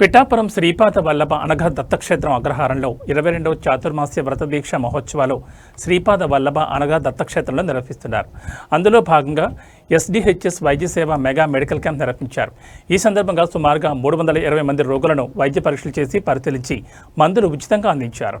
పిఠాపురం శ్రీపాద వల్లభ అనఘ దత్తక్షేత్రం అగ్రహారంలో ఇరవై రెండవ చాతుర్మాస్య వ్రత దీక్ష మహోత్సవాలు శ్రీపాద వల్లభ అనఘ దత్తక్షేత్రంలో నిర్వహిస్తున్నారు. అందులో భాగంగా ఎస్డిహెచ్ఎస్ వైద్య సేవ మెగా మెడికల్ క్యాంప్ నిర్వహించారు. ఈ సందర్భంగా సుమారుగా మూడు వందల ఇరవై మంది రోగులను వైద్య పరీక్షలు చేసి పరిశీలించి మందులు ఉచితంగా అందించారు.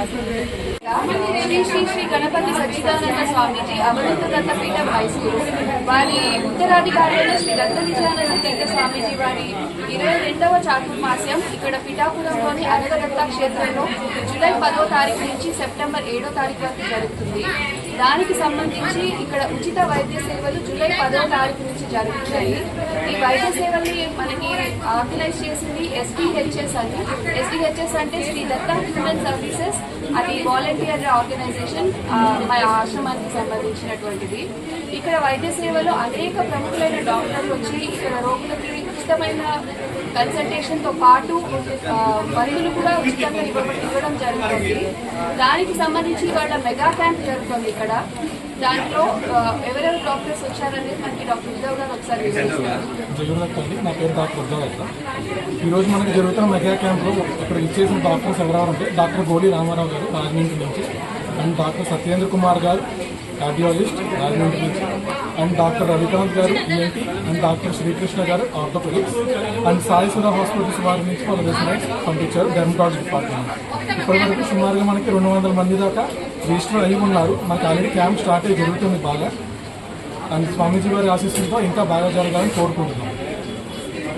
遊ぶ శ్రీ శ్రీ శ్రీ గణపతి సచ్చిదానంద స్వామిజీ అవధూత దత్తపీఠం హై స్కూల్. వారి ఉత్తరాధికారులు శ్రీ దత్త విజయానంద తీర్థ స్వామీజీ వారి ఇరవై రెండవ చాతుర్మాస్యం ఇక్కడ పిఠాపురంలోని అనగదత్త క్షేత్రంలో జూలై పదో తారీఖు నుంచి సెప్టెంబర్ ఏడో తారీఖు వరకు జరుగుతుంది. దానికి సంబంధించి ఇక్కడ ఉచిత వైద్య సేవలు జూలై పదో తారీఖు నుంచి జరుగుతాయి ఈ వైద్య సేవల్ని మనకి ఆర్గనైజ్ చేసింది ఎస్డిహెచ్ఎస్ అని ఎస్డిహెచ్ఎస్ అంటే శ్రీ దత్త హ్యూమన్ సర్వీసెస్ అది వాలంటీర్ ఆర్గనైజేషన్ మా ఆశ్రమానికి సంబంధించినటువంటిది. ఇక్కడ వైద్య సేవలో అనేక ప్రముఖులైన డాక్టర్లు వచ్చి ఇక్కడ రోగులకి ఉచితమైన కన్సల్టేషన్తో పాటు మందులు కూడా ఉచితంగా ఇవ్వడం జరుగుతుంది. దానికి సంబంధించి వాళ్ళ మెగా క్యాంప్ జరుగుతుంది ఇక్కడ. దాంట్లో ఎవరెవరు డాక్టర్స్ వచ్చారనేది మనకి డాక్టర్ ఉద్దవ్ గారు ఒకసారి నా పేరు డాక్టర్ ఉద్దవత్త ఈరోజు మనకి జరుగుతున్న మెగా క్యాంప్లో ఇక్కడ ఇచ్చేసిన డాక్టర్స్ ఎవరెవరు అంటే డాక్టర్ గోడి రామారావు గారు రాజమండ్రి నుంచి అండ్ డాక్టర్ సత్యేంద్ర కుమార్ గారు కార్డియాలజిస్ట్ రాజమండ్రి నుంచి. అండ్ డాక్టర్ రవికాంత్ గారు ENT and doctor Srikrishna garu orthopaedics and సాయిసుర hospitals వారి నుంచి వాళ్ళ రెసిడెంట్స్ పంపించారు డెర్మటాలజీ డిపార్ట్మెంట్ ఇప్పటివరకు సుమారుగా మనకి రెండు వందల మంది దాకా రిజిస్టర్ అయి ఉన్నారు. మనకి ఆల్రెడీ క్యాంప్ స్టార్ట్ అయ్యి జరుగుతుంది బాగా. అండ్ స్వామీజీ వారి ఆశీస్సులతో ఇంకా బాగా జరగాలని కోరుకుంటున్నాం.